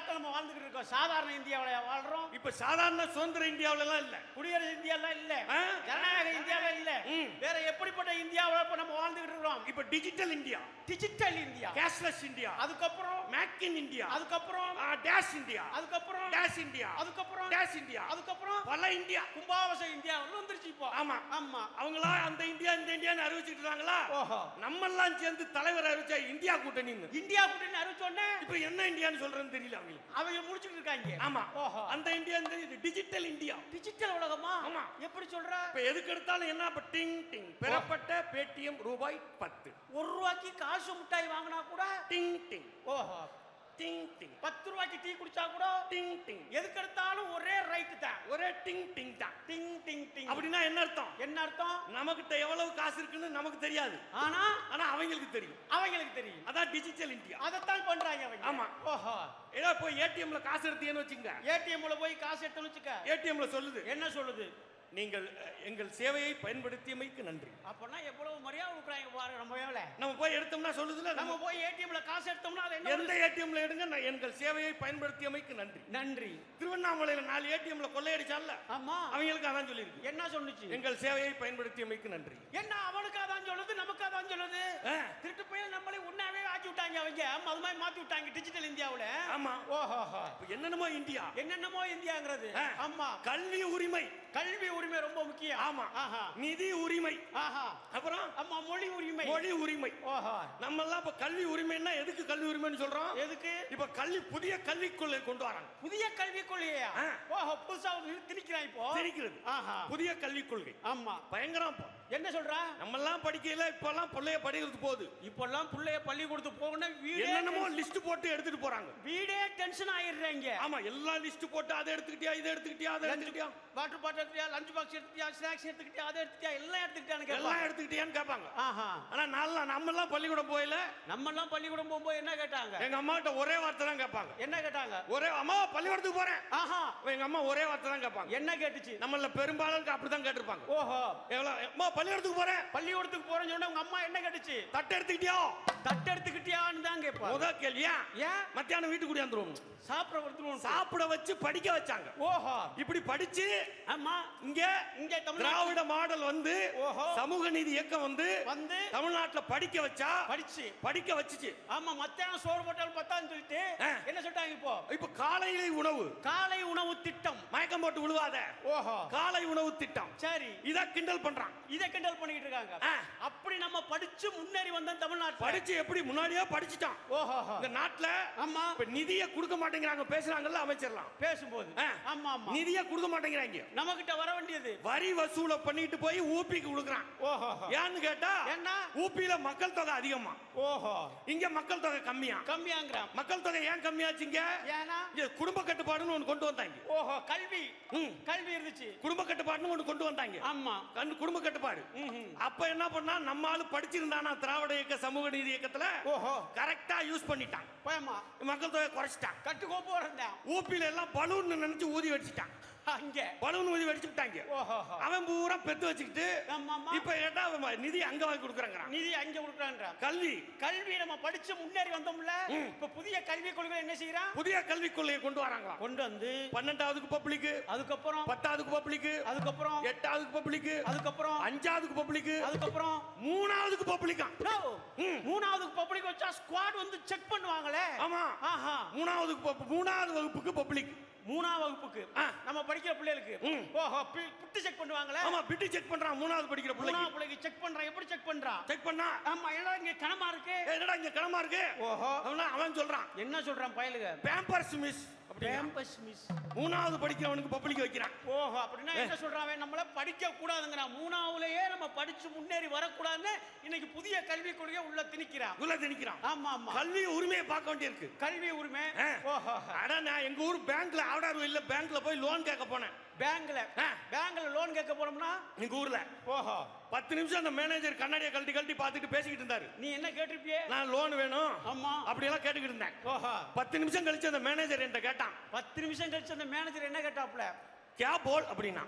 நாட்டுல நம்ம வாழ்ந்துகிட்டு இருக்கோம். சாதாரண இந்தியாவுல வாழ்றோம். இப்ப சாதாரண சுதந்திர இந்தியாவுல எல்லாம் இல்ல. குடியரசு இந்தியால இல்ல? ஜனநாயக இந்தியால இல்ல. வேற எப்படிப்பட்ட இந்தியாவுல இப்ப நம்ம வாழ்ந்துகிட்டு இருக்கிறோம்? இப்ப digital India. Digital India. Cashless India. அதுக்கப்புறம் மேக் இன் இந்தியா. அதுக்கப்புறம் டேஷ் இந்தியா. அதுக்கப்புறம் டேஷ் இந்தியா. அதுக்கப்புறம் டேஷ் இந்தியா. அதுக்கப்புறம் பல இந்தியா. கும்பாவச இந்தியா வந்துருச்சு இப்போ. ஆமா. ஆமா. அவங்களா அந்த இந்தியா இந்த இந்தியான்னு அறிவிச்சிட்டு இருக்காங்களா ஓஹோ. நம்ம எல்லாம் சேர்ந்து தலைவர் அறிவிச்சா இந்தியா கூட்டணின்னு இந்தியா கூட்டணி அறிவிச்சோடனே இப்ப என்ன இந்தியான்னு சொல்றேன்னு தெரியல அவங்களுக்கு. அவங்க முடிச்சுட்டு இருக்காங்க ஆமா. ஓஹோ. அந்த இந்தியா இந்த இது டிஜிட்டல் இந்தியா. டிஜிட்டல் உலகமா? ஆமா. எப்படி சொல்ற? இப்ப எதுக்கு எடுத்தாலும் என்ன? இப்ப டிங் டிங். பெறப்பட்ட பேடிஎம் ரூபாய் பத்து. ஒரு ரூபாய்க்கு காசு மிட்டாய் வாங்கினா கூட டிங் டிங். ஓஹோ. டிங் டிங். பத்து ரூபாய்க்கு டீ குடிச்சா கூட டிங் டிங் எதுக்கு எடுத்தாலும் ஒரே ரைட்டு தான் ஒரே டிங் டிங் தான். டிங் டிங் டிங். அப்படின்னா என்ன அர்த்தம்? என்ன அர்த்தம்? நமக்கிட்ட எவ்வளவு காசு இருக்குன்னு நமக்கு தெரியாது. ஆனா? ஆனா அவங்களுக்கு தெரியும். அவங்களுக்கு தெரியும். அதான் டிஜிட்டல் இந்தியா அதைத்தான் பண்றாங்க அவங்க. ஆமா. ஓஹோ. ஏதோ போய் ஏடிஎம்ல காசு எடுத்தீங்கன்னு வச்சுங்க ஏடிஎம்ல போய் காசு எடுத்து வச்சுக்க. ஏடிஎம்ல சொல்லுது. என்ன சொல்லுது? நீங்கள் எங்கள் சேவையை பயன்படுத்தியமைக்கு நன்றி. அப்பனா எவ்வளவு மரியாதை கொடுக்குறாங்க பாருங்க நம்ம வேலை நம்ம போய் எடுத்தோம்னா சொல்லுதுல நம்ம போய் ஏடிஎம்ல காசு எடுத்தோம்னா அது எந்த? ஏடிஎம்ல எடுங்க நான் எங்கள் சேவையை பயன்படுத்தியமைக்கு நன்றி. நன்றி. திருவண்ணாமலையில நாலு ஏடிஎம்ல கொள்ளையடிச்சால ஆமா. அவங்களுக்கு அதான் சொல்லியிருக்கு. என்ன சொன்னுச்சு? எங்கள் சேவையை பயன்படுத்தியமைக்கு நன்றி. என்ன அவனுக்கு அதான் சொல்லுது நமக்கு அதான் சொல்லுது? திருட்டு போய் நம்மளே உண்ணாவே ஆக்கி விட்டாங்க அவங்க. அது மாதிரி மாத்தி விட்டாங்க டிஜிட்டல் இந்தியாவுல. ஆமா. ஓஹோ என்னென்னமோ இந்தியா. என்னென்னமோ இந்தியாங்கிறது. ஆமா. கல்வி உரிமை. கல்வி உரிமை ரொம்ப முக்கியம். ஆமா. நிதி உரிமை. ஆஹா. அப்புறம்? ஆமா மொழி உரிமை. மொழி உரிமை. ஓஹோ. நம்ம எல்லாம் இப்ப கல்வி உரிமைன்னா எதுக்கு கல்வி உரிமைன்னு சொல்றோம்? எதுக்கு? இப்ப கல்வி புதிய கல்விக் கொள்கை கொண்டு வராங்க. புதிய கல்விக் கொள்கையா. ஓஹோ புதுசா திணிக்கிறான் இப்போ. தெரிக்கிறது ஆஹா. புதிய கல்விக் கொள்கை ஆமா. பயங்கரம். என்ன சொல்றா? நம்ம எல்லாம் படிக்கையில இப்பெல்லாம் பிள்ளைய படிக்கிறது போகுது. இப்பெல்லாம் பிள்ளைய பள்ளிக்கூடத்துக்கு போகணும் வீடே என்னென்னமோ லிஸ்ட் போட்டு எடுத்துட்டு போறாங்க. வீடே டென்ஷன் ஆயிடுறாங்க. ஆமா எல்லா லிஸ்ட் போட்டு அதை எடுத்துக்கிட்டியா இதை எடுத்துக்கிட்டியா அதை எடுத்துக்கிட்டியா? வாட்டர் பாட்டில் எடுத்துக்கிட்டியா லஞ்ச் பாக்ஸ் எடுத்துக்கிட்டியா ஸ்நாக்ஸ் எடுத்துக்கிட்டியா அதை எடுத்துக்கிட்டியா எல்லாம் எடுத்துக்கிட்டான்னு எல்லாம் கேட்பாங்க எடுத்துக்கிட்டியான்னு கேட்பாங்க. ஆஹா. ஆனா நல்லா நம்ம எல்லாம் பள்ளிக்கூடம் போயில நம்ம எல்லாம் பள்ளிக்கூடம் போகும்போது என்ன கேட்டாங்க? எங்க அம்மா கிட்ட ஒரே வார்த்தை தான் கேட்பாங்க. என்ன கேட்டாங்க? ஒரே அம்மா பள்ளிக்கூடத்துக்கு போறேன். ஆஹா. எங்க அம்மா ஒரே வார்த்தை தான் கேட்பாங்க. என்ன கேட்டுச்சு? நம்மள பெரும்பாலும் அப்படிதான் கேட்டிருப்பாங்க. ஓஹோ. எவ்வளவு அம்மா பள்ளிக்கூடத்துக்கு போறேன். பள்ளிக்கூடத்துக்கு போறேன்னு சொன்னா உங்க அம்மா என்ன கேட்டுச்சு? தட்டை எடுத்துக்கிட்டியா? தட்டு எடுத்துக்கிட்டியான்னு தான் கேட்பா முத கேள்வியா ஏன்? மத்தியானம் வீட்டுக்கு கூடியாந்துருவோம் சாப்பிட கொடுத்துருவோம். சாப்பிட வச்சு படிக்க வச்சாங்க. ஓஹோ. இப்படி படிச்சு ஆமா. இங்க இங்க திராவிட மாடல் வந்து ஓஹோ. சமூக நீதி இயக்கம் வந்து வந்து தமிழ்நாட்டுல படிக்க வச்சா படிச்சு. படிக்க வச்சுச்சு. ஆமா மத்தியானம் சோறு போட்டாலும் பத்தான்னு சொல்லிட்டு. என்ன சொல்லிட்டாங்க இப்போ? இப்ப காலையில உணவு. காலை உணவு திட்டம். மயக்கம் போட்டு விழுவாத. ஓஹோ. காலை உணவு திட்டம். சரி. இத கிண்டல் பண்றான். இதை கிண்டல் பண்ணிட்டு இருக்காங்க. அப்படி நம்ம படிச்சு முன்னேறி வந்தோம் தமிழ்நாட்டுல. படிச்சு எப்படி முன்னாடியே படிச்சுட்டான். ஓஹோ. இந்த நாட்டுல ஆமா. இப்ப நிதிய கொடுக்க மாட்டேங்கிறாங்க பேசுறாங்கல்ல அமைச்சர்லாம். பேசும்போது. ஆமா ஆமா. நிதிய கொடுக்க மாட்டேங்கிறாங்க. நம்ம கிட்ட வர வேண்டியது. வரி வசூல பண்ணிட்டு போய் ஊபிக்கு கொடுக்குறான். ஓஹோ ஏன்னு கேட்டா என்ன ஊபியில மக்கள் தொகை அதிகமா. ஓஹோ. இங்க மக்கள் தொகை கம்மியா. கம்மியாங்கிறான். மக்கள் தொகை ஏன் கம்மியாச்சுங்க ஏன்னா? இங்க குடும்ப கட்டுப்பாடுன்னு ஒண்ணு கொண்டு வந்தாங்க. ஓஹோ கல்வி. ம். கல்வி இருந்துச்சு. குடும்ப கட்டுப்பாடுன்னு ஒண்ணு கொண்டு வந்தாங்க. ஆமா. கண் குடும்ப கட்டுப்பாடு. அப்ப என்ன பண்ணா நம்ம ஆளு படிச்சிருந்தானா திராவிட இயக்க சமூக நீதி இயக்கத்துல ஓஹோ. கரெக்டா யூஸ் பண்ணிட்டான். மக்கள் தொகை குறைச்சிட்டான். கட்டுக்கோப்பு ஊப்பில எல்லாம் பலூன் நினைச்சு ஊதி வச்சுட்டான் அங்க. பலூன் ஊதி வச்சு விட்டாங்க ஓஹோ. அவன் பூரா பெத்து வச்சுக்கிட்டு இப்ப கேட்டா அவன் நிதி அங்க வாங்கி கொடுக்குறாங்கிறான். நிதி அங்க கொடுக்குறான்றான். கல்வி. கல்வி நம்ம படிச்சு முன்னேறி வந்தோம்ல. இப்ப புதிய கல்விக் கொள்கை என்ன செய்யறான் புதிய கல்விக் கொள்கையை கொண்டு வராங்க கொண்டு வந்து பன்னெண்டாவதுக்கு பப்ளிக் அதுக்கப்புறம்? பத்தாவதுக்கு பப்ளிக் அதுக்கப்புறம்? எட்டாவதுக்கு பப்ளிக் அதுக்கப்புறம்? அஞ்சாவதுக்கு பப்ளிக் அதுக்கப்புறம்? மூணாவதுக்கு பப்ளிக்கா? No. ம். மூணாவது பப்ளிக் வச்சா ஸ்குவாட் வந்து செக் பண்ணுவாங்களே? ஆமா. ஆஹா. மூணாவதுக்கு pub- மூணாவது வகுப்புக்கு பப்ளிக். மூணாவது வகுப்புக்கு. நம்ம படிக்கிற பிள்ளைகளுக்கு. ஓஹோ பிட்டு செக் பண்ணுவாங்களே? ஆமா பிட்டி செக் பண்றான் மூணாவது படிக்கிற மூணாவது பிள்ளைக்கு செக் பண்றான். எப்படி செக் பண்றான் செக் பண்ணா? ஆமா எல்லாம் இங்க கனமா இருக்கு? "ஏய், என்னடா இங்க கனமா இருக்கு? ஓஹோ. அவனா சொல்றான். என்ன சொல்றான் பயலுக? பேம்பர்ஸ் மிஸ் கேம்பஸ் மிஸ் மூணாவது படிக்கிறவனுக்கு பப்ளிக் வைக்கிறான். ஓஹோ அப்படின்னா என்ன அவன் நம்மள படிக்க கூடாதுங்கிறான் மூணாவதுலயே நம்ம படிச்சு முன்னேறி வரக்கூடாதுன்னு இன்னைக்கு புதிய கல்விக் கொள்கையை உள்ள திணிக்கிறான். உள்ள திணிக்கிறான். ஆமா ஆமா. கல்வி உரிமையை பார்க்க வேண்டியிருக்கு. கல்வி உரிமை. ஓஹோ. அட நான் எங்க ஊர் பேங்க்ல ஆடார் இல்ல பேங்க்ல போய் லோன் கேட்க போனேன். பேங்க்ல. பேங்க்ல லோன் கேட்க போனோம்னா? எங்க ஊர்ல. ஓஹோ. பத்து நிமிஷம் அந்த மேனேஜர் கண்ணாடியை கழட்டி கழட்டி பார்த்துட்டு பேசிக்கிட்டு இருந்தாரு. நீ என்ன கேட்டிருப்பியே? நான் லோன் வேணும். ஆமா. அப்படியெல்லாம் கேட்டுக்கிட்டு இருந்தேன். ஓஹோ. பத்து நிமிஷம் கழிச்சு அந்த மேனேஜர் என்கிட்ட கேட்டான். பத்து நிமிஷம் கழிச்சு அந்த மேனேஜர் என்ன கேட்டாப்ல கே போல் அப்படின்னா.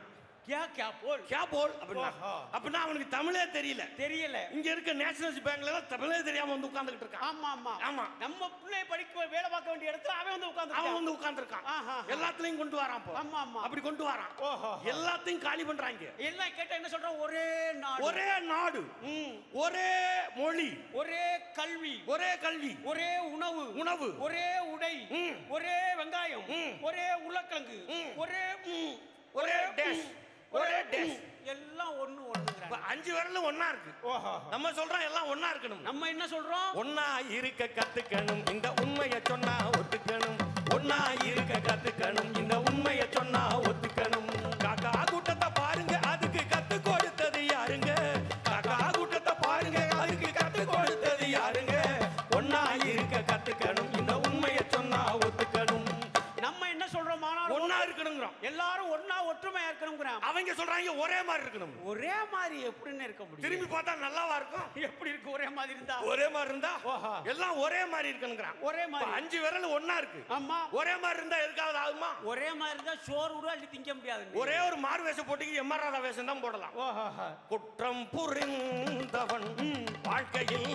கியா கியா போல். கே போல் அப்படின்னா. அப்படின்னா அவனுக்கு தமிழே தெரியல. தெரியல. இங்க இருக்க நேஷனல்ஸ் பேங்க்ல தமிழே தெரியாம வந்து உட்கார்ந்துகிட்டு இருக்கான். ஆமா ஆமா. ஆமா. நம்ம பிள்ளை படிக்க வேலை பார்க்க வேண்டிய இடத்துல அவன் வந்து அவன் உட்கார்ந்து வந்து உட்கார்ந்துருக்கான். எல்லாத்துலயும் கொண்டு வரான் போ. ஆமா, ஆமா. அப்படி கொண்டு வரான். ஓஹோ. எல்லாத்தையும் காலி பண்றாங்க. எல்லாம் கேட்டா என்ன சொல்றான்? ஒரே நாடு. ஒரே நாடு. ம். ஒரே மொழி. ஒரே கல்வி. ஒரே கல்வி. ஒரே உணவு. உணவு. ஒரே உடை. ஒரே வெங்காயம். ஒரே உருளைக்கிழங்கு. ஒரே. ஒரே டேஷ். எல்லாம் ஒண்ணு ஒண்ணுங்கிறாங்க. இப்ப அஞ்சு விரலும் ஒண்ணா இருக்கு. நம்ம சொல்றோம் எல்லாம் ஒண்ணா இருக்கணும். நம்ம என்ன சொல்றோம்? ஒன்னா இருக்க கத்துக்கணும். இந்த உண்மைய சொன்னா ஒத்துக்கணும். ஒன்னா இருக்க கத்துக்கணும். ஒற்றுமையா இருக்கணுங்கிறான் அவங்க சொல்றாங்க ஒரே மாதிரி இருக்கணும். ஒரே மாதிரி எப்படின்னு இருக்க முடியும். திரும்பி பார்த்தா நல்லாவா இருக்கும்? எப்படி இருக்கு? ஒரே மாதிரி இருந்தா? ஒரே மாதிரி இருந்தா. எல்லாம் ஒரே மாதிரி இருக்கணுங்கிறான். ஒரே மாதிரி. அஞ்சு விரல் ஒண்ணா இருக்கு. ஆமா. ஒரே மாதிரி இருந்தா எதுக்காவது ஆகுமா? ஒரே மாதிரி இருந்தா சோறு கூட அள்ளி திங்க முடியாது ஒரே ஒரு மாறு வேஷம் போட்டுக்கு எம்ஆர் ராதா வேஷம் தான் போடலாம். குற்றம் புரிந்தவன் வாழ்க்கையில்